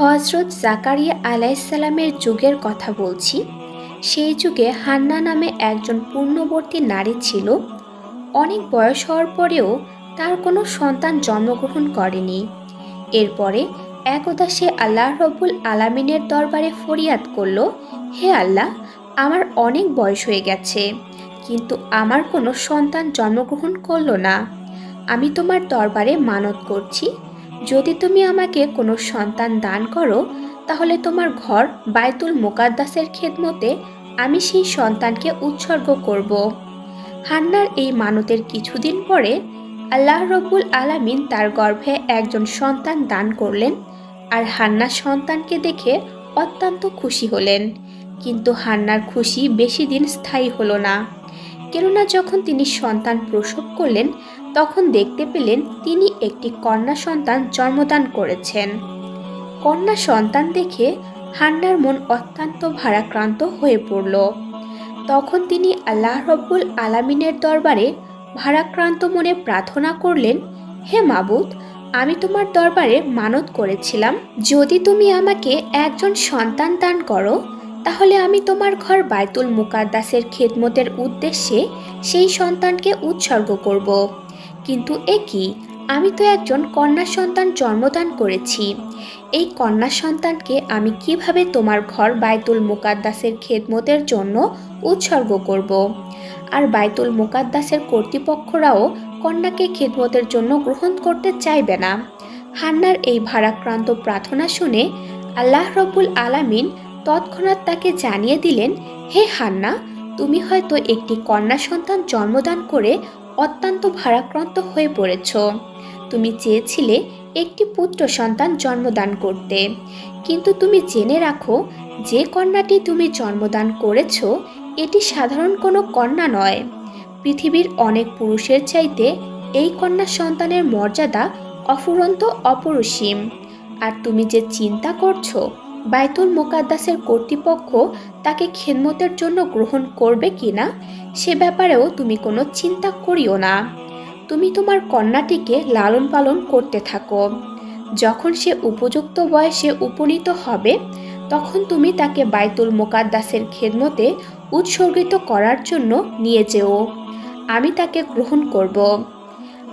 হজরত জাকারিয়া আলাইসাল্লামের যুগের কথা বলছি। সেই যুগে হান্না নামে একজন পূর্ণবর্তী নারী ছিল। অনেক বয়স হওয়ার পরেও তার কোনো সন্তান জন্মগ্রহণ করেনি। এরপরে একদা সে আল্লাহ রব্বুল আলামিনের দরবারে ফরিয়াদ করল, হে আল্লাহ, আমার অনেক বয়স হয়ে গেছে, কিন্তু আমার কোনো সন্তান জন্মগ্রহণ করল না। আমি তোমার দরবারে মানত করছি যদি তুমি আমাকে কোনো সন্তান দান করো, তাহলে তোমার ঘর বায়তুল মোকাদ্দাসের খেদমতে আমি সেই সন্তানকে উৎসর্গ করব। হান্নার এই মানতের কিছুদিন পরে আল্লাহ রব্বুল আলামিন তার গর্ভে একজন সন্তান দান করলেন আর হান্না সন্তানকে দেখে অত্যন্ত খুশি হলেন। কিন্তু হান্নার খুশি বেশি দিন স্থায়ী হলো না। কেননা যখন তিনি সন্তান প্রসব করলেন তখন দেখতে পেলেন তিনি একটি কন্যা সন্তান জন্মদান করেছেন। কন্যা সন্তান দেখে হান্নার মন অত্যন্ত ভারাক্রান্ত হয়ে পড়ল। তখন তিনি আল্লাহ রব্বুল আলামিনের দরবারে ভারাক্রান্ত মনে প্রার্থনা করলেন, হে মাবুদ, আমি তোমার দরবারে মানত করেছিলাম। যদি তুমি আমাকে একজন সন্তান দান করো, তাহলে আমি তোমার ঘর বায়তুল মুকাদ্দাসের খেদমতের উদ্দেশ্যে সেই সন্তানকে উৎসর্গ করব। কিন্তু এ কি? আমি তো একজন কন্যা সন্তান জন্মদান করেছি। এই কন্যা সন্তানকে আমি কীভাবে তোমার ঘর বাইতুল মুকাদ্দাসের খেদমতের জন্য উৎসর্গ করব। আর বাইতুল মুকাদ্দাসের কর্তৃপক্ষরাও কন্যাকে খেদমতের জন্য গ্রহণ করতে চাইবে না। হান্নার এই ভারাক্রান্ত প্রার্থনা শুনে আল্লাহ রব্বুল আলামিন তৎক্ষণাৎ তাকে জানিয়ে দিলেন, হে হান্না, তুমি হয়তো একটি কন্যা সন্তান জন্মদান করে অত্যন্ত ভারাক্রান্ত হয়ে পড়েছ। তুমি চেয়েছিলে একটি পুত্র সন্তান জন্মদান করতে। কিন্তু তুমি জেনে রাখো, যে কন্যাটি তুমি জন্মদান করেছ, এটি সাধারণ কোনো কন্যা নয়। পৃথিবীর অনেক পুরুষের চাইতে এই কন্যা সন্তানের মর্যাদা অফুরন্ত অপরসীম। আর তুমি যে চিন্তা করছ বাইতুল মোকাদ্দাসের কর্তৃপক্ষ তাকে খেদমতের জন্য গ্রহণ করবে কিনা সে ব্যাপারেও তুমি কোনো চিন্তা করিও না। তুমি তোমার কন্যাটিকে লালন পালন করতে থাকো। যখন সে উপযুক্ত বয়সে উপনীত হবে, তখন তুমি তাকে বাইতুল মোকাদ্দাসের খেদমতে উৎসর্গিত করার জন্য নিয়ে যেও। আমি তাকে গ্রহণ করব।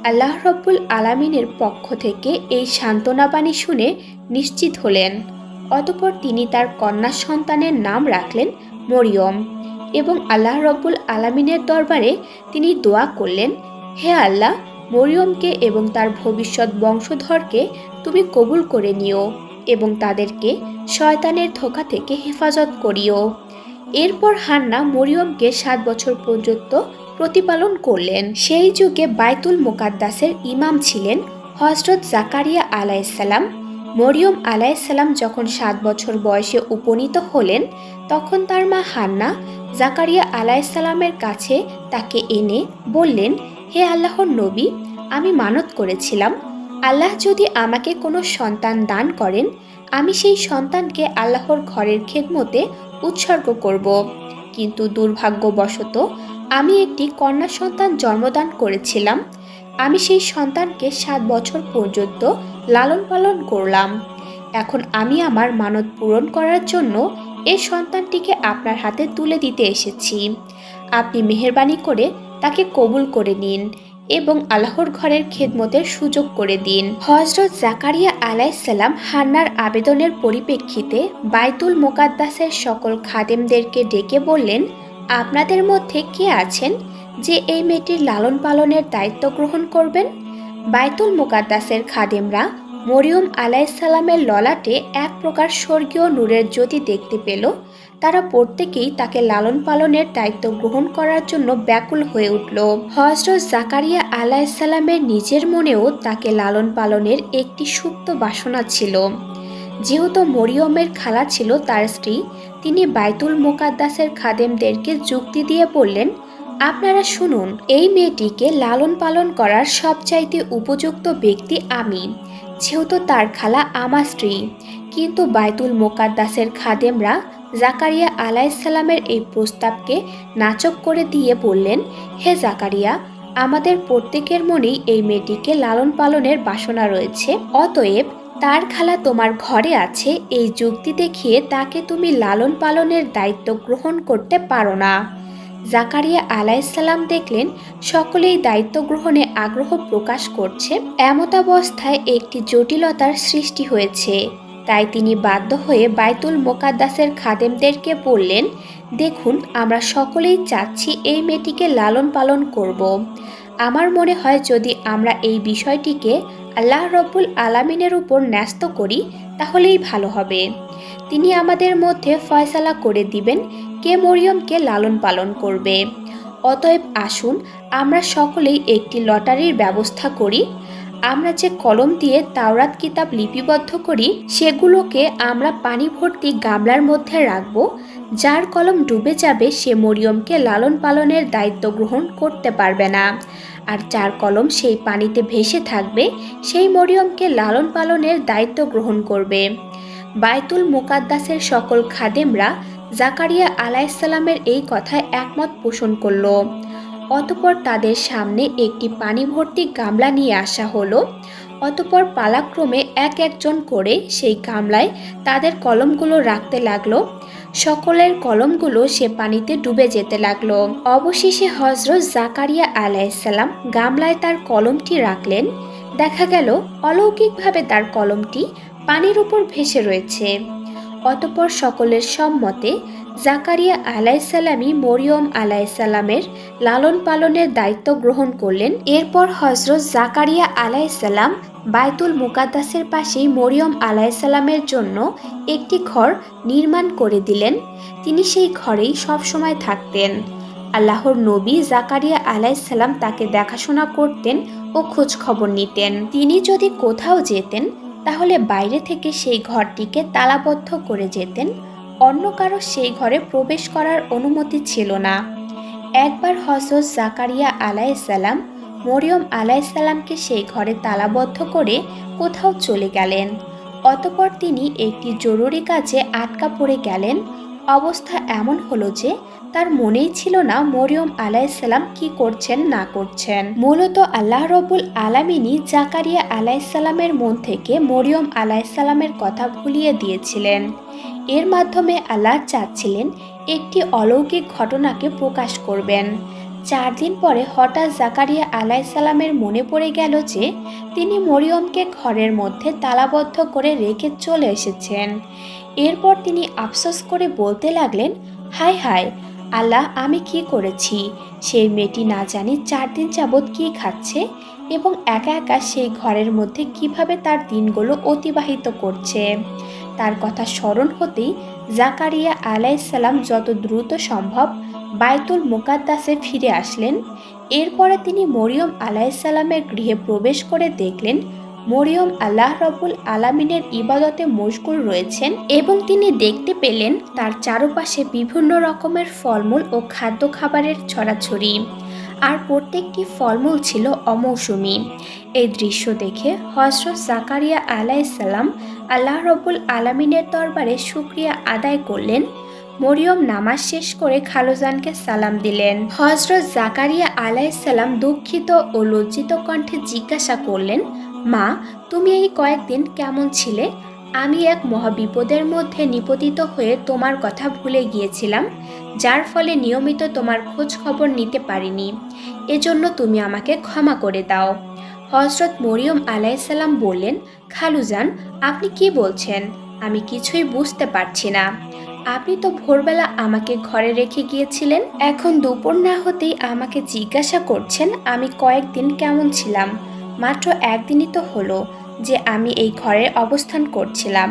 আল্লাহ রব্বুল আলামিনের পক্ষ থেকে এই সান্ত্বনাবাণী শুনে নিশ্চিত হলেন। অতপর তিনি তার কন্যা সন্তানের নাম রাখলেন মরিয়ম এবং আল্লাহ রব্বুল আলামিনের দরবারে তিনি দোয়া করলেন, হে আল্লাহ, মরিয়মকে এবং তার ভবিষ্যৎ বংশধরকে তুমি কবুল করে নিও এবং তাদেরকে শয়তানের ধোকা থেকে হেফাজত করিও। এরপর হান্না মরিয়মকে সাত বছর পর্যন্ত প্রতিপালন করলেন। সেই যুগে বাইতুল মোকাদ্দাসের ইমাম ছিলেন হজরত জাকারিয়া আলাইসাল্লাম মরিয়ম আলাইসাল্লাম যখন সাত বছর বয়সে উপনীত হলেন, তখন তার মা হান্না জাকারিয়া আলাইসাল্লামের কাছে তাকে এনে বললেন, হে আল্লাহর নবী, আমি মানত করেছিলাম। আল্লাহ যদি আমাকে কোনো সন্তান দান করেন, আমি সেই সন্তানকে আল্লাহর ঘরের খেদমতে উৎসর্গ করব। কিন্তু দুর্ভাগ্যবশত, আমি একটি কন্যা সন্তান জন্মদান করেছিলাম। আমি সেই সন্তানকে সাত বছর পর্যন্ত লালন পালন করলাম। এখন আমি আমার মানত পূরণ করার জন্য এই সন্তানটিকে আপনার হাতে তুলে দিতে এসেছি। আপনি মেহরবানি করে তাকে কবুল করে নিন এবং আল্লাহর ঘরের খেদমতের সুযোগ করে দিন। হজরত জাকারিয়া আলাইসাল্লাম হান্নার আবেদনের পরিপ্রেক্ষিতে বাইতুল মোকাদ্দাসের সকল খাদেমদেরকে ডেকে বললেন, আপনাদের মধ্যে কে আছেন যে এই মেয়েটির লালন পালনের দায়িত্ব গ্রহণ করবেন? বাইতুল মোকাদ্দাসের খাদেমরা মরিয়ম আলাইসাল্লামের ললাটে এক প্রকার স্বর্গীয় নূরের জ্যোতি দেখতে পেল। তারা প্রত্যেকেই তাকে লালন পালনের দায়িত্ব গ্রহণ করার জন্য ব্যাকুল হয়ে উঠল। হজরত জাকারিয়া আলাইসাল্লামের নিজের মনেও তাকে লালন পালনের একটি সুপ্ত বাসনা ছিল। যেহেতু মরিয়মের খালা ছিল তার স্ত্রী, তিনি বাইতুল মোকাদ্দাসের খাদেমদেরকে যুক্তি দিয়ে বললেন আপনারা শুনুন, এই মেয়েটিকে লালন পালন করার সবচাইতে উপযুক্ত ব্যক্তি আমি, যেহেতু তার খালা আমার স্ত্রী। কিন্তু বাইতুল মোকাদ্দাসের খাদেমরা জাকারিয়া আলাইসাল্লামের এই প্রস্তাবকে নাচক করে দিয়ে বললেন, হে জাকারিয়া, আমাদের প্রত্যেকের মনেই এই মেয়েটিকে লালন পালনের বাসনা রয়েছে। অতএব তার খালা তোমার ঘরে আছে, এই যুক্তি দেখিয়ে তাকে তুমি লালন পালনের দায়িত্ব গ্রহণ করতে পারো না। জাকারিয়া আলাইসাল্লাম দেখলেন সকলেই দায়িত্ব গ্রহণে আগ্রহ প্রকাশ করছে। এমতাবস্থায় একটি জটিলতার সৃষ্টি হয়েছে। তাই তিনি বাধ্য হয়ে বাইতুল মোকাদ্দাসের খাদেমদেরকে বললেন, দেখুন, আমরা সকলেই চাচ্ছি এই মেয়েটিকে লালন পালন করব। আমার মনে হয় যদি আমরা এই বিষয়টিকে আল্লাহ রব্বুল আলামিনের উপর ন্যস্ত করি, তাহলেই ভালো হবে। তিনি আমাদের মধ্যে ফয়সালা করে দিবেন, কে মরিয়মকে লালন পালন করবে। অতএব আসুন, আমরা সকলেই একটি লটারির ব্যবস্থা করি। আমরা যে কলম দিয়ে তাওরাত কিতাব লিপিবদ্ধ করি, সেগুলোকে আমরা পানি ভর্তি গামলার মধ্যে রাখব, যার কলম ডুবে যাবে সে মরিয়মকে লালন পালনের দায়িত্ব গ্রহণ করতে পারবে না। আর যার কলম সেই পানিতে ভেসে থাকবে, সেই মরিয়মকে লালন পালনের দায়িত্ব গ্রহণ করবে। বাইতুল মোকাদ্দাসের সকল খাদেমরা জাকারিয়া আলাইসাল্লামের এই কথায় একমত পোষণ করল। অতপর তাদের সামনে একটি পানি ভর্তি গামলা নিয়ে আসা হলো। অতপর পালাক্রমে এক একজন করে সেই গামলায় তাদের কলমগুলো রাখতে লাগল। সকলের কলমগুলো সে পানিতে ডুবে যেতে লাগল। অবশেষে হজরত জাকারিয়া আলাইসাল্লাম গামলায় তার কলমটি রাখলেন। দেখা গেল, অলৌকিকভাবে তার কলমটি পানির উপর ভেসে রয়েছে। অতপর সকলের সম্মতে জাকারিয়া আলাইসাল্লামই মরিয়ম আলাইসাল্লামের লালন পালনের দায়িত্ব গ্রহণ করলেন। এরপর হজরত জাকারিয়া আলাইসাল্লাম বাইতুল মুকাদ্দাসের পাশেই মরিয়ম আলাইসাল্লামের জন্য একটি ঘর নির্মাণ করে দিলেন। তিনি সেই ঘরেই সবসময় থাকতেন। আল্লাহর নবী জাকারিয়া আলাইসাল্লাম তাকে দেখাশোনা করতেন ও খোঁজ খবর নিতেন। তিনি যদি কোথাও যেতেন তাহলে বাইরে থেকে সেই ঘরটিকে তালাবদ্ধ করে যেতেন। অন্য কারও সেই ঘরে প্রবেশ করার অনুমতি ছিল না। একবার হজরত জাকারিয়া আলাইসাল্লাম মরিয়ম আলাইসাল্লামকে সেই ঘরে তালাবদ্ধ করে কোথাও চলে গেলেন। অতপর তিনি একটি জরুরি কাজে আটকা পড়ে গেলেন। অবস্থা এমন হলো যে তার মনেই ছিল না মরিয়ম আলাইসাল্লাম কি করছেন, না করছেন। মূলত আল্লাহ রবুল আলামিনী জাকারিয়া আলাইসাল্লামের মন থেকে মরিয়ম আলাইসাল্লামের কথা ভুলিয়ে দিয়েছিলেন। এর মাধ্যমে আল্লাহ চাচ্ছিলেন একটি অলৌকিক ঘটনাকে প্রকাশ করবেন। চার দিন পরে হঠাৎ জাকারিয়া আলাইসাল্লামের মনে পড়ে গেল যে, তিনি মরিয়মকে ঘরের মধ্যে তালাবদ্ধ করে রেখে চলে এসেছেন। এরপর তিনি আফসোস করে বলতে লাগলেন, হায় হায় আল্লাহ, আমি কি করেছি? সেই মেয়েটি না জানি চার দিন যাবৎ কি খাচ্ছে এবং একা একা সেই ঘরের মধ্যে কীভাবে তার দিনগুলো অতিবাহিত করছে। তার কথা স্মরণ হতেই জাকারিয়া আলাইসাল্লাম যত দ্রুত সম্ভব বাইতুল মোকাদ্দাসে ফিরে আসলেন। এরপরে তিনি মরিয়ম আলাইসাল্লামের গৃহে প্রবেশ করে দেখলেন মরিয়ম আল্লাহ রবুল আলামিনের ইবাদতে মশগুল রয়েছেন এবং তিনি দেখতে পেলেন তার চারপাশে বিভিন্ন রকমের ফলমূল ও খাদ্য খাবারের ছড়াছড়ি। আর প্রত্যেকটি ফলমূল ছিল অমৌসুমি। এই দৃশ্য দেখে হজরত জাকারিয়া আলাইসাল্লাম আল্লাহ রবুল আলামিনের দরবারে শুক্রিয়া আদায় করলেন। মরিয়ম নামাজ শেষ করে খালুজানকে সালাম দিলেন। হজরত জাকারিয়া আলাইসাল্লাম দুঃখিত ও লজ্জিত কণ্ঠে জিজ্ঞাসা করলেন মা, তুমি এই কয়েকদিন কেমন ছিলে? আমি এক মহাবিপদের মধ্যে নিপতিত হয়ে তোমার কথা ভুলে গিয়েছিলাম, যার ফলে নিয়মিত তোমার খোঁজ খবর নিতে পারিনি। এজন্য তুমি আমাকে ক্ষমা করে দাও। হজরত মরিয়ম আলাইসাল্লাম বললেন, খালুজান, আপনি কি বলছেন? আমি কিছুই বুঝতে পারছি না। আপনি তো ভোরবেলা আমাকে ঘরে রেখে গিয়েছিলেন। এখন দুপুর না হতেই আমাকে জিজ্ঞাসা করছেন আমি কয়েকদিন কেমন ছিলাম। মাত্র একদিনই তো হলো যে আমি এই ঘরে অবস্থান করছিলাম।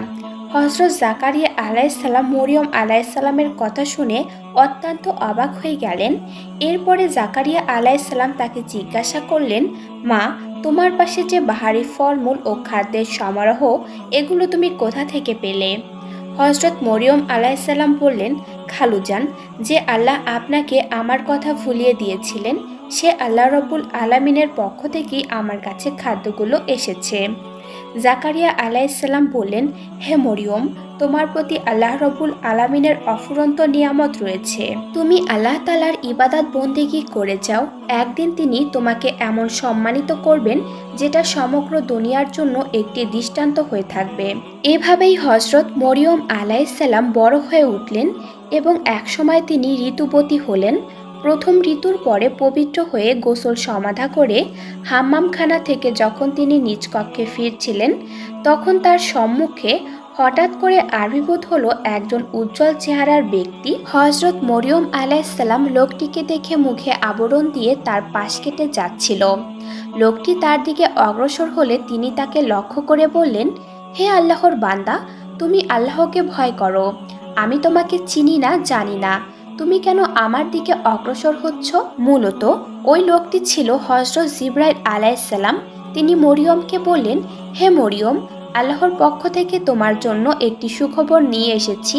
হজরত জাকারিয়া আলাইসাল্লাম মরিয়ম আলাইসাল্লামের কথা শুনে অত্যন্ত অবাক হয়ে গেলেন। এরপরে জাকারিয়া আলাইসাল্লাম তাকে জিজ্ঞাসা করলেন, মা, তোমার পাশে যে বাহারি ফলমূল ও খাদ্যের সমারোহ, এগুলো তুমি কোথা থেকে পেলে? হজরত মরিয়ম আলাইসাল্লাম বললেন, খালুজান, যে আল্লাহ আপনাকে আমার কথা ভুলিয়ে দিয়েছিলেন সে আল্লাহ রব্বুল আলামিনের পক্ষ থেকেই আমার কাছে খাদ্যগুলো এসেছে। জাকারিয়া আলাইসাল্লাম বললেন, হে মরিয়ম, তোমার প্রতি আল্লাহ রবুল আলামিনের অফুরন্ত নিয়ামত রয়েছে। তুমি আল্লাহ তালার ইবাদাত বন্দেগি করে যাও একদিন তিনি তোমাকে এমন সম্মানিত করবেন, যেটা সমগ্র দুনিয়ার জন্য একটি দৃষ্টান্ত হয়ে থাকবে। এভাবেই হজরত মরিয়ম আলাইসাল্লাম বড় হয়ে উঠলেন এবং একসময় তিনি ঋতুবতী হলেন। প্রথম ঋতুর পরে পবিত্র হয়ে গোসল সমাধা করে হাম্মামখানা থেকে যখন তিনি নিজ কক্ষে ফিরছিলেন, তখন তার সম্মুখে হঠাৎ করে আবির্ভূত হলো একজন উজ্জ্বল চেহারার ব্যক্তি। হজরত মরিয়ম আলাইসাল্লাম লোকটিকে দেখে মুখে আবরণ দিয়ে তার পাশ কেটে যাচ্ছিল। লোকটি তার দিকে অগ্রসর হলে তিনি তাকে লক্ষ্য করে বললেন, হে আল্লাহর বান্দা, তুমি আল্লাহকে ভয় করো। আমি তোমাকে চিনি না, জানি না। তুমি কেন আমার দিকে অগ্রসর হচ্ছ? মূলত ওই লোকটি ছিল হজরত জিব্রাইল আলাইসাল্লাম তিনি মরিয়মকে বললেন, হে মরিয়ম, আল্লাহর পক্ষ থেকে তোমার জন্য একটি সুখবর নিয়ে এসেছি।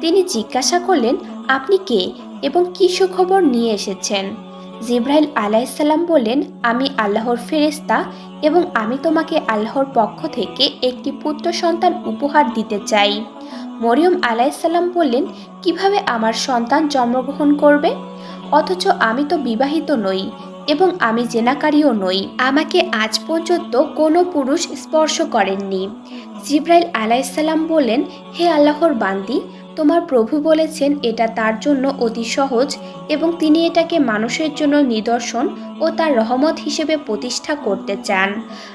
তিনি জিজ্ঞাসা করলেন, আপনি কে এবং কি সুখবর নিয়ে এসেছেন? জিব্রাইল আলাইসাল্লাম বললেন, আমি আল্লাহর ফেরেস্তা এবং আমি তোমাকে আল্লাহর পক্ষ থেকে একটি পুত্র সন্তান উপহার দিতে চাই। মরিয়ম আলাইসাল্লাম বললেন, কীভাবে আমার সন্তান জন্মগ্রহণ করবে? অথচ আমি তো বিবাহিত নই এবং আমি জেনাকারীও নই। আমাকে আজ পর্যন্ত কোনো পুরুষ স্পর্শ করেননি। জিব্রাইল আলাইসাল্লাম বললেন, হে আল্লাহর বান্দি তোমার প্রভু বলেছেন এটা তার জন্য অতি সহজ এবং তিনি এটাকে মানুষের জন্য নিদর্শন ও তার রহমত হিসেবে প্রতিষ্ঠা করতে চান।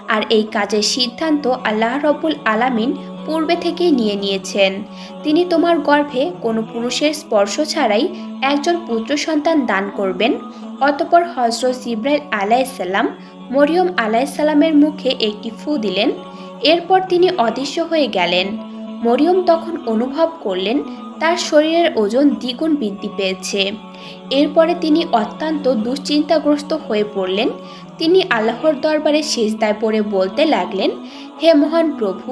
আর এই কাজের সিদ্ধান্ত আল্লাহ রবুল আলামিন পূর্বে থেকেই নিয়ে নিয়েছেন। তিনি তোমার গর্ভে কোনো পুরুষের স্পর্শ ছাড়াই একজন পুত্র সন্তান দান করবেন। অতপর হজরত জিব্রাইল আলাইসাল্লাম মরিয়ম আলাইসাল্লামের মুখে একটি ফু দিলেন। এরপর তিনি অদৃশ্য হয়ে গেলেন। মরিয়ম তখন অনুভব করলেন, তার শরীরের ওজন দ্বিগুণ বৃদ্ধি পেয়েছে। এরপরে তিনি অত্যন্ত দুশ্চিন্তাগ্রস্ত হয়ে পড়লেন। তিনি আল্লাহর দরবারে শেষদায় পড়ে বলতে লাগলেন, হে মহান প্রভু,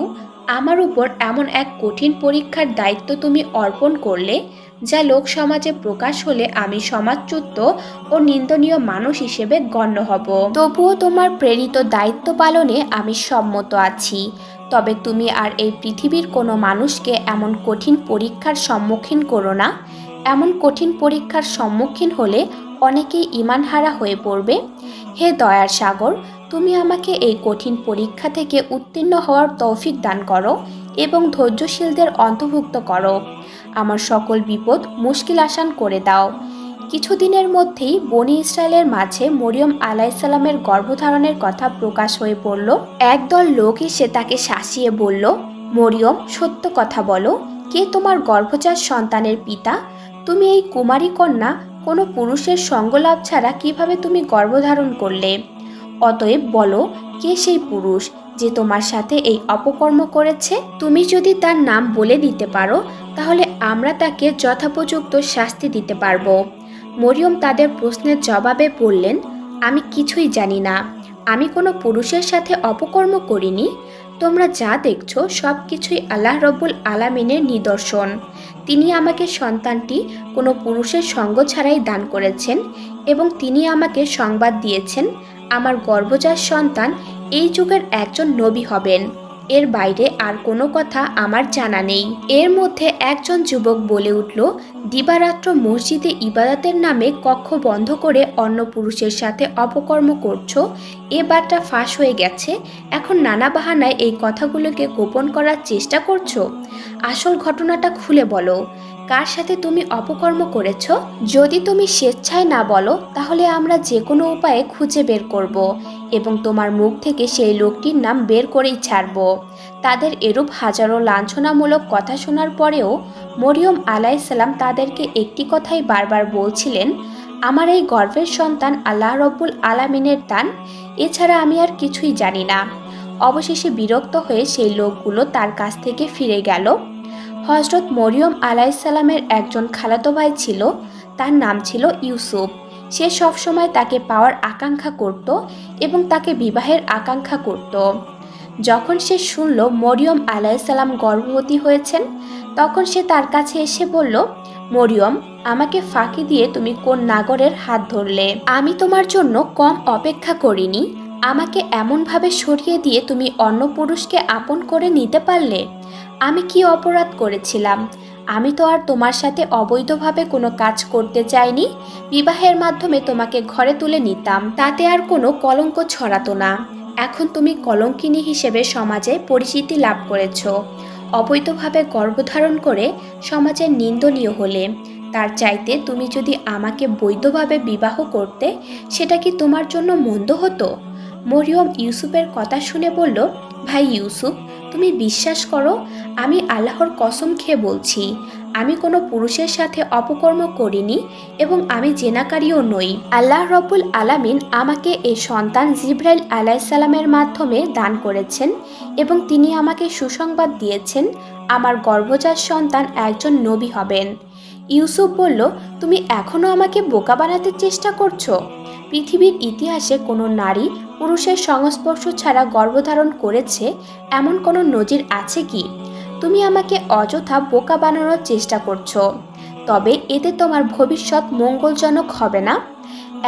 আমার উপর এমন এক কঠিন পরীক্ষার দায়িত্ব তুমি অর্পণ করলে, যা লোক সমাজে প্রকাশ হলে আমি সমাজচ্যুত ও নিন্দনীয় মানুষ হিসেবে গণ্য হব। তবুও তোমার প্রেরিত দায়িত্ব পালনে আমি সম্মত আছি। তবে তুমি আর এই পৃথিবীর কোনো মানুষকে এমন কঠিন পরীক্ষার সম্মুখীন করো না। এমন কঠিন পরীক্ষার সম্মুখীন হলে অনেকেই ইমানহারা হয়ে পড়বে। হে দয়ার সাগর, তুমি আমাকে এই কঠিন পরীক্ষা থেকে উত্তীর্ণ হওয়ার তৌফিক দান করো এবং ধৈর্যশীলদের অন্তর্ভুক্ত করো। আমার সকল বিপদ মুশকিল আসান করে দাও। কিছুদিনের মধ্যেই বনি ইসরায়েলের মাঝে মরিয়ম আলাইসাল্লামের গর্ভধারণের কথা প্রকাশ হয়ে পড়ল। একদল লোক এসে তাকে শাসিয়ে বলল, মরিয়ম, সত্য কথা বলো, কে তোমার গর্ভজাত সন্তানের পিতা? তুমি এই কুমারী কন্যা, কোনো পুরুষের সঙ্গলাভ ছাড়া কীভাবে তুমি গর্ভধারণ করলে? অতএব বলো, কে সেই পুরুষ যে তোমার সাথে এই অপকর্ম করেছে? তুমি যদি তার নাম বলে দিতে পারো, তাহলে আমরা তাকে যথোপযুক্ত শাস্তি দিতে পারব। মরিয়ম তাদের প্রশ্নের জবাবে বললেন, আমি কিছুই জানি না। আমি কোনো পুরুষের সাথে অপকর্ম করিনি। তোমরা যা দেখছ সব কিছুই আল্লাহ রব্বুল আলামিনের নিদর্শন। তিনি আমাকে সন্তানটি কোনো পুরুষের সঙ্গ ছাড়াই দান করেছেন এবং তিনি আমাকে সংবাদ দিয়েছেন, আমার গর্ভজাত সন্তান এই যুগের একজন নবী হবেন। এর বাইরে আর কোনো কথা আমার জানা নেই। এর মধ্যে একজন যুবক বলে উঠল দিবারাত্র মসজিদে ইবাদতের নামে কক্ষ বন্ধ করে অন্য পুরুষের সাথে অপকর্ম করছ, এ বারটা ফাঁস হয়ে গেছে, এখন নানা বাহানায় এই কথাগুলোকে গোপন করার চেষ্টা করছ? আসল ঘটনাটা খুলে বলো। কার সাথে তুমি অপকর্ম করেছ? যদি তুমি স্বেচ্ছায় না বলো, তাহলে আমরা যে কোনো উপায়ে খুঁজে বের করব এবং তোমার মুখ থেকে সেই লোকটির নাম বের করেই ছাড়ব। তাদের এরূপ হাজারো লাঞ্ছনামূলক কথা শোনার পরেও মরিয়ম আলাইসাল্লাম তাদেরকে একটি কথাই বারবার বলছিলেন, আমার এই গর্ভের সন্তান আল্লাহ রব্বুল আলামিনের দান, এছাড়া আমি আর কিছুই জানি না। অবশেষে বিরক্ত হয়ে সেই লোকগুলো তার কাছ থেকে ফিরে গেল। হজরত মরিয়ম আলাইসাল্লামের একজন খালাতো ভাই ছিল, তার নাম ছিল ইউসুফ। সে সবসময় তাকে পাওয়ার আকাঙ্ক্ষা করত এবং তাকে বিবাহের আকাঙ্ক্ষা করত। যখন সে শুনল মরিয়ম আলাইসাল্লাম গর্ভবতী হয়েছেন, তখন সে তার কাছে এসে বলল, মরিয়ম, আমাকে ফাঁকি দিয়ে তুমি কোন নাগরের হাত ধরলে? আমি তোমার জন্য কম অপেক্ষা করিনি। আমাকে এমনভাবে সরিয়ে দিয়ে তুমি অন্য পুরুষকে আপন করে নিতে পারলে? আমি কি অপরাধ করেছিলাম? আমি তো আর তোমার সাথে অবৈধভাবে কোনো কাজ করতে চাইনি। বিবাহের মাধ্যমে তোমাকে ঘরে তুলে নিতাম। তাতে আর কোনো কলঙ্ক ছড়াতো না। এখন তুমি কলঙ্কিনী হিসেবে সমাজে পরিচিতি লাভ করেছ। অবৈধভাবে গর্ভধারণ করে সমাজের নিন্দনীয় হলে। তার চাইতে তুমি যদি আমাকে বৈধভাবে বিবাহ করতে, সেটা কি তোমার জন্য মন্দ হতো? মরিয়ম ইউসুফের কথা শুনে বলল, ভাই ইউসুফ, তুমি বিশ্বাস করো, আমি আল্লাহর কসম খেয়ে বলছি। আমি কোনো পুরুষের সাথে অপকর্ম করিনি এবং আমি জেনাকারীও নই। আল্লাহ রব্বুল আলামিন আমাকে এই সন্তান জিব্রাইল আলাইসাল্লামের মাধ্যমে দান করেছেন এবং তিনি আমাকে সুসংবাদ দিয়েছেন, আমার গর্ভজাত সন্তান একজন নবী হবেন। ইউসুফ বলল, তুমি এখনও আমাকে বোকা বানাতে চেষ্টা করছ? পৃথিবীর ইতিহাসে কোনো নারী পুরুষের সংস্পর্শ ছাড়া গর্ভধারণ করেছে, এমন কোনো নজির আছে কি? তুমি আমাকে অযথা বোকা বানানোর চেষ্টা করছ। তবে এতে তোমার ভবিষ্যৎ মঙ্গলজনক হবে না।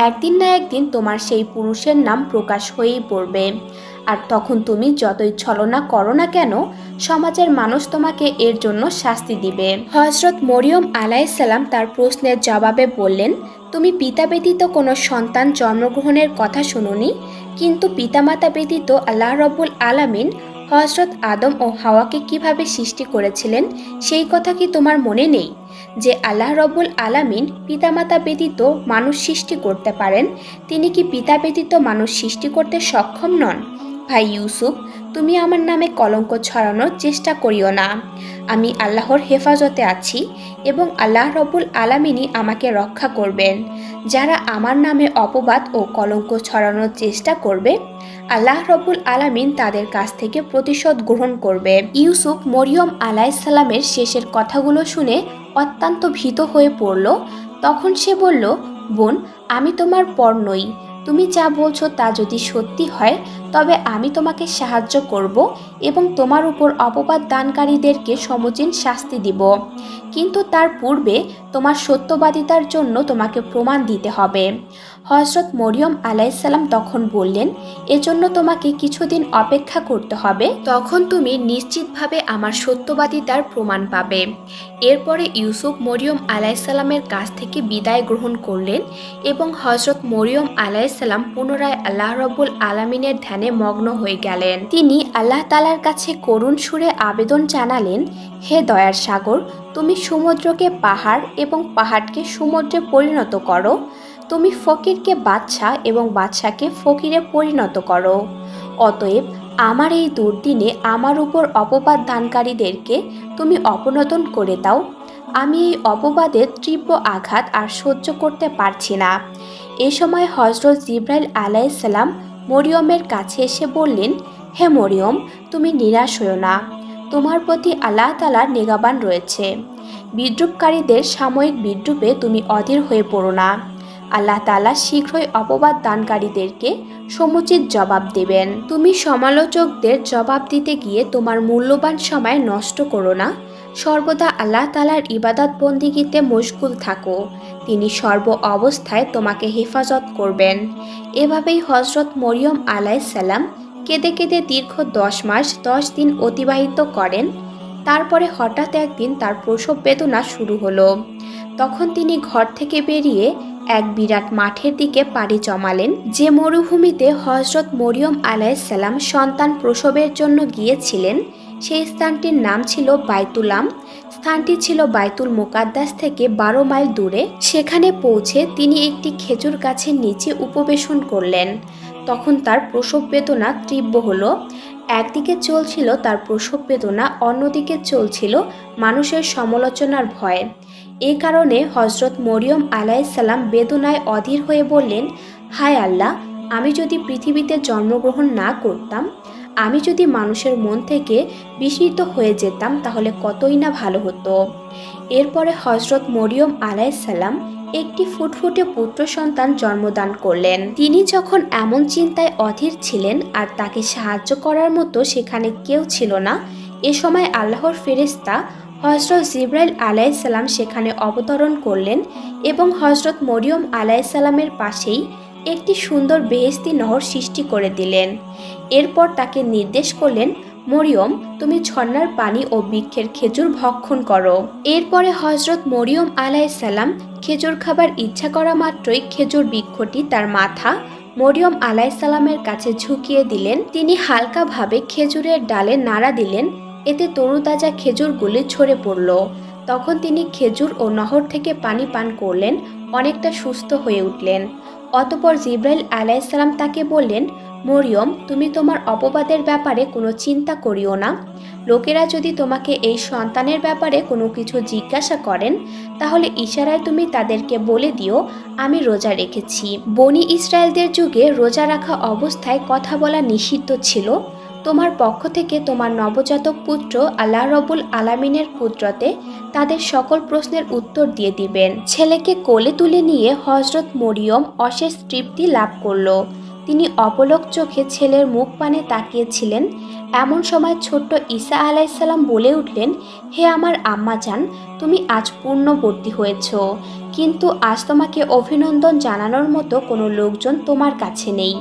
একদিন না একদিন তোমার সেই পুরুষের নাম প্রকাশ হয়েই পড়বে। আর তখন তুমি যতই ছলনা করো না কেন, সমাজের মানুষ তোমাকে এর জন্য শাস্তি দিবে। হজরত মরিয়ম আলাইসাল্লাম তার প্রশ্নের জবাবে বললেন, তুমি পিতা ব্যতীত কোনো সন্তান জন্মগ্রহণের কথা শুনুনি, কিন্তু পিতামাতা ব্যতীত আল্লাহ রব্বুল আলামিন হজরত আদম ও হাওয়াকে কীভাবে সৃষ্টি করেছিলেন, সেই কথা কি তোমার মনে নেই? যে আল্লাহ রব্বুল আলামিন পিতামাতা ব্যতীত মানুষ সৃষ্টি করতে পারেন, তিনি কি পিতা ব্যতীত মানুষ সৃষ্টি করতে সক্ষম নন? ভাই ইউসুফ, তুমি আমার নামে কলঙ্ক ছড়ানোর চেষ্টা করিও না। আমি আল্লাহর হেফাজতে আছি এবং আল্লাহ রব্বুল আলামিনই আমাকে রক্ষা করবেন। যারা আমার নামে অপবাদ ও কলঙ্ক ছড়ানোর চেষ্টা করবে, আল্লাহ রব্বুল আলামিন তাদের কাছ থেকে প্রতিশোধ গ্রহণ করবে। ইউসুফ মরিয়ম আলাইসাল্লামের শেষের কথাগুলো শুনে অত্যন্ত ভীত হয়ে পড়ল। তখন সে বলল, বোন, আমি তোমার পর নই। তুমি যা বলছো তা যদি সত্যি হয় তবে আমি তোমাকে সাহায্য করব এবং তোমার উপর অপবাদ দানকারীদেরকে সমুচীন শাস্তি দিব। কিন্তু তার পূর্বে তোমার সত্যবাদিতার জন্য তোমাকে প্রমাণ দিতে হবে। হজরত মরিয়ম আলাইসাল্লাম তখন বললেন, এজন্য তোমাকে কিছুদিন অপেক্ষা করতে হবে। তখন তুমি নিশ্চিতভাবে আমার সত্যবাদিতার প্রমাণ পাবে। এরপরে ইউসুফ মরিয়ম আলাইসাল্লামের কাছ থেকে বিদায় গ্রহণ করলেন এবং হজরত মরিয়ম আলাইসাল্লাম পুনরায় আল্লাহ রব্বুল আলমিনের ধ্যানে মগ্ন হয়ে গেলেন। তিনি আল্লাহ তালার কাছে করুণ সুরে আবেদন জানালেন, হে দয়ার সাগর, তুমি সমুদ্রকে পাহাড় এবং পাহাড়কে সমুদ্রে পরিণত করো। তুমি ফকিরকে বাদশা এবং বাদশাকে ফকিরে পরিণত করো। অতএব আমার এই দুর্দিনে আমার উপর অপবাদ দানকারীদেরকে তুমি অপনোদন করে দাও। আমি এই অপবাদের তীব্র আঘাত আর সহ্য করতে পারছি না। এ সময় হজরত জিব্রাইল আলাইসাল্লাম মরিয়মের কাছে এসে বললেন, হে মরিয়ম, তুমি নিরাশ হও না। তোমার প্রতি আল্লাহ তালার নিগাবান রয়েছে। বিদ্রুপকারীদের সাময়িক বিদ্রুপে তুমি অধীর হয়ে পড়ো না। আল্লাহ তালা শীঘ্রই অপবাদ দানকারীদেরকে সমুচিত জবাব দেবেন। তুমি সমালোচকদের জবাব দিতে গিয়ে তোমার মূল্যবান সময় নষ্ট করো না। সর্বদা আল্লাহ তালার ইবাদত বন্দিগিতে মশগুল থাকো। তিনি সর্ব অবস্থায় তোমাকে হেফাজত করবেন। এভাবেই হজরত মরিয়ম আলাইসাল্লাম কেঁদে কেঁদে দীর্ঘ দশ মাস দশ দিন অতিবাহিত করেন। তারপরে হঠাৎ একদিন তার প্রসব বেদনা শুরু হলো। তখন তিনি ঘর থেকে বেরিয়ে এক বিরাট মাঠের দিকে পাড়ি জমালেন, যে মরুভূমিতে হজরত মরিয়ম আলাইসাল্লাম সন্তান প্রসবের জন্য গিয়েছিলেন। সেই স্থানটির নাম ছিল বাইতুলাম স্থানটি ছিল বাইতুল মোকাদ্দাস থেকে বারো মাইল দূরে। সেখানে পৌঁছে তিনি একটি খেজুর গাছের নিচে উপবেশন করলেন। তখন তার প্রসব বেদনা তীব্র হলো। একদিকে চলছিল তার প্রসব বেদনা, অন্যদিকে চলছিল মানুষের সমালোচনার ভয়। এ কারণে হজরত মরিয়ম আলাইসাল্লাম বেদনায় অধীর হয়ে বললেন, হায় আল্লাহ, আমি যদি পৃথিবীতে জন্মগ্রহণ না করতাম আমি যদি মানুষের মন থেকে বিস্মিত হয়ে যেতাম, তাহলে কতই না ভালো হতো। এরপরে হজরত মরিয়ম আলাইসাল্লাম একটি ফুটফুটে পুত্র সন্তান জন্মদান করলেন। তিনি যখন এমন চিন্তায় অধীর ছিলেন আর তাকে সাহায্য করার মতো সেখানে কেউ ছিল না, এ সময় আল্লাহর ফেরেস্তা হজরত জিব্রাইল আলাইসাল্লাম সেখানে অবতরণ করলেন এবং হজরত মরিয়ম আলাইসাল্লামের পাশেই একটি সুন্দর বেহেস্তি নহর সৃষ্টি করে দিলেন। এরপর তাকে নির্দেশ করলেন, মরিয়ম, তুমি ঝর্ণার পানি ও বৃক্ষের খেজুর ভক্ষণ করো। এরপরে হজরত মরিয়ম আলাইসাল্লাম খেজুর খাবার ইচ্ছা করা মাত্রই খেজুর বৃক্ষটি তার মাথা মরিয়ম আলাইসাল্লামের কাছে ঝুঁকিয়ে দিলেন। তিনি হালকাভাবে খেজুরের ডালে নাড়া দিলেন, এতে তরুতাজা খেজুরগুলি ছড়ে পড়ল। তখন তিনি খেজুর ও নহর থেকে পানি পান করলেন, অনেকটা সুস্থ হয়ে উঠলেন। অতপর জিব্রাইল আলাইসাল্লাম তাকে বললেন মরিয়ম, তুমি তোমার অপবাদের ব্যাপারে কোনো চিন্তা করিও না। লোকেরা যদি তোমাকে এই সন্তানের ব্যাপারে কোনো কিছু জিজ্ঞাসা করেন, তাহলে ইশারায় তুমি তাদেরকে বলে দিও, আমি রোজা রেখেছি। বনি ইসরায়েলদের যুগে রোজা রাখা অবস্থায় কথা বলা নিষিদ্ধ ছিল। তোমার পক্ষ থেকে তোমার নবজাতক পুত্র আল্লাহ রবুল আলামিনের পুত্রতে তাদের সকল প্রশ্নের উত্তর দিয়ে দিবেন। ছেলেকে কোলে তুলে নিয়ে হজরত মরিয়ম অশেষ তৃপ্তি লাভ করল। তিনি অপলক চোখে ছেলের মুখ পানে তাকিয়েছিলেন। এমন সময় ছোট্ট ঈসা আলাইসাল্লাম বলে উঠলেন, হে আমার আম্মা যান তুমি আজ পূর্ণবর্তী হয়েছ। কিন্তু আজ তোমাকে অভিনন্দন জানানোর মতো কোনো লোকজন তোমার কাছে নেই।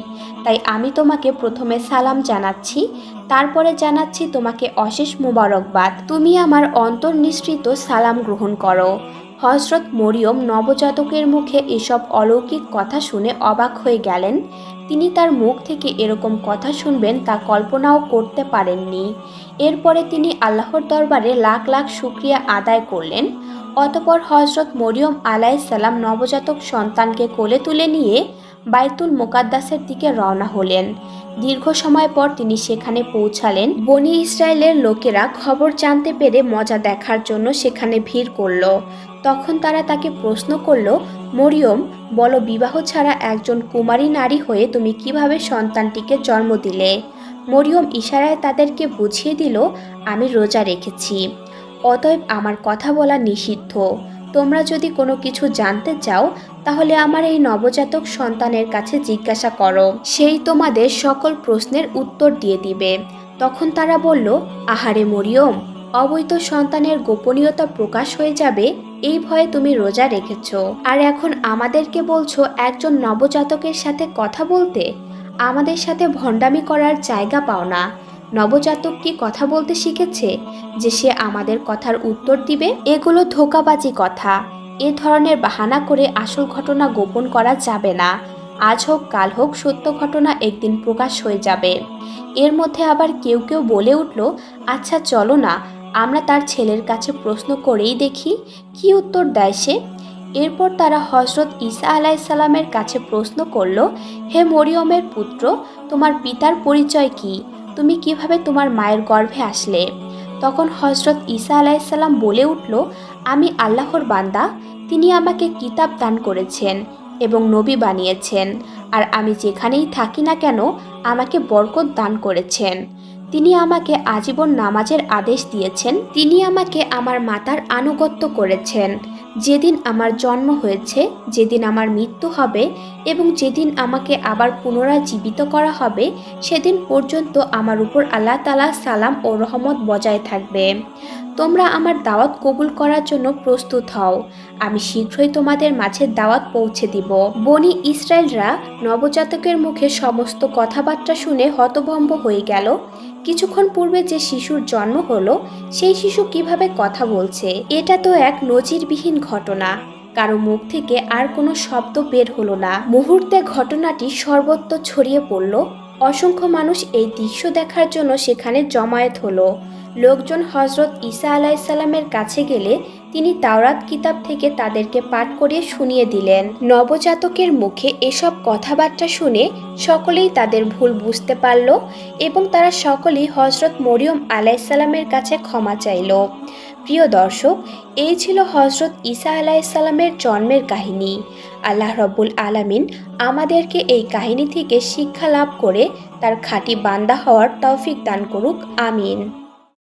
তাই আমি তোমাকে প্রথমে সালাম জানাচ্ছি, তারপরে জানাচ্ছি তোমাকে অশেষ মুবারকবাদ। তুমি আমার অন্তর্নিসৃত সালাম গ্রহণ করো। হজরত মরিয়ম নবজাতকের মুখে এসব অলৌকিক কথা শুনে অবাক হয়ে গেলেন। তিনি তার মুখ থেকে এরকম কথা শুনবেন তা কল্পনাও করতে পারেননি। এরপরে তিনি আল্লাহর দরবারে লাখ লাখ শুক্রিয়া আদায় করলেন। অতপর হজরত মরিয়ম আলাইসাল্লাম নবজাতক সন্তানকে কোলে তুলে নিয়ে বাইতুল মোকাদ্দাসের দিকে রওনা হলেন। দীর্ঘ সময় পর তিনি সেখানে পৌঁছালেন। বনি ইসরায়েলের লোকেরা খবর জানতে পেরে মজা দেখার জন্য সেখানে ভিড় করল। তখন তারা তাকে প্রশ্ন করল, মরিয়ম, বলো বিবাহ ছাড়া একজন কুমারী নারী হয়ে তুমি কীভাবে সন্তানটিকে জন্ম দিলে? মরিয়ম ইশারায় তাদেরকে বুঝিয়ে দিল, আমি রোজা রেখেছি। অতএব আমার কথা বলা নিষিদ্ধ। তোমরা যদি কোনো কিছু জানতে চাও তাহলে আমার এই নবজাতক সন্তানের কাছে জিজ্ঞাসা করো। সেই তোমাদের সকল প্রশ্নের উত্তর দিয়ে দিবে। তখন তারা বলল, আহারে মরিয়ম অবৈধ সন্তানের গোপনীয়তা প্রকাশ হয়ে যাবে, এই ভয়ে তুমি রোজা রেখেছ। আর এখন আমাদেরকে বলছো একজন নবজাতকের সাথে কথা বলতে? আমাদের সাথে ভণ্ডামি করার জায়গা পাও না। নবজাতক কি কথা বলতে শিখেছে যে সে আমাদের কথার উত্তর দিবে? এগুলো ধোকাবাজি কথা। এ ধরনের বাহানা করে আসল ঘটনা গোপন করা যাবে না। আজ হোক, কাল হোক, সত্য ঘটনা একদিন প্রকাশ হয়ে যাবে। এর মধ্যে আবার কেউ কেউ বলে উঠল আচ্ছা চলো না, আমরা তার ছেলের কাছে প্রশ্ন করেই দেখি, কি উত্তর দেয় সে? এরপর তারা হজরত ঈসা আলাইসাল্লামের কাছে প্রশ্ন করল, হে মরিয়মের পুত্র, তোমার পিতার পরিচয় কি? তুমি কীভাবে তোমার মায়ের গর্ভে আসলে? তখন হজরত ঈসা আলাইসাল্লাম বলে উঠল, আমি আল্লাহর বান্দা, তিনি আমাকে কিতাব দান করেছেন এবং নবী বানিয়েছেন, আর আমি যেখানেই থাকি না কেন, আমাকে বরকত দান করেছেন। তিনি আমাকে আজীবন নামাজের আদেশ দিয়েছেন, তিনি আমাকে আমার মাতার আনুগত্য করেছেন। যেদিন আমার জন্ম হয়েছে, যেদিন আমার মৃত্যু হবে এবং যেদিন আমাকে আবার পুনরায় জীবিত করা হবে, সেদিন পর্যন্ত আমার উপর আল্লাহ তালা সালাম ও রহমত বজায় থাকবে। তোমরা আমার দাওয়াত কবুল করার জন্য প্রস্তুত হও। আমি শীঘ্রই তোমাদের মাঝে দাওয়াত পৌঁছে দিব। বনি ইসরায়েলরা নবজাতকের মুখে সমস্ত কথাবার্তা শুনে হতভম্ব হয়ে গেল। কিছুক্ষণ পূর্বে যে শিশুর জন্ম হলো, সেই শিশু কীভাবে কথা বলছে, এটা তো এক নজিরবিহীন ঘটনা। কারও মুখ থেকে আর কোনো শব্দ বের হলো না। মুহূর্তে ঘটনাটি সর্বত্র ছড়িয়ে পড়ল। অসংখ্য মানুষ এই দৃশ্য দেখার জন্য সেখানে জমায়েত হলো। লোকজন হজরত ঈসা আলাইসাল্লামের কাছে গেলে তিনি তাওরাত কিতাব থেকে তাদেরকে পাঠ করিয়ে শুনিয়ে দিলেন। নবজাতকের মুখে এসব কথাবার্তা শুনে সকলেই তাদের ভুল বুঝতে পারল এবং তারা সকলেই হজরত মরিয়ম আলাইসাল্লামের কাছে ক্ষমা চাইল। প্রিয় দর্শক, এই ছিল হজরত ঈসা আলাইসাল্লামের জন্মের কাহিনী। আল্লাহ রব্বুল আলামিন আমাদেরকে এই কাহিনী থেকে শিক্ষা লাভ করে তার খাঁটি বান্দা হওয়ার তৌফিক দান করুক, আমিন।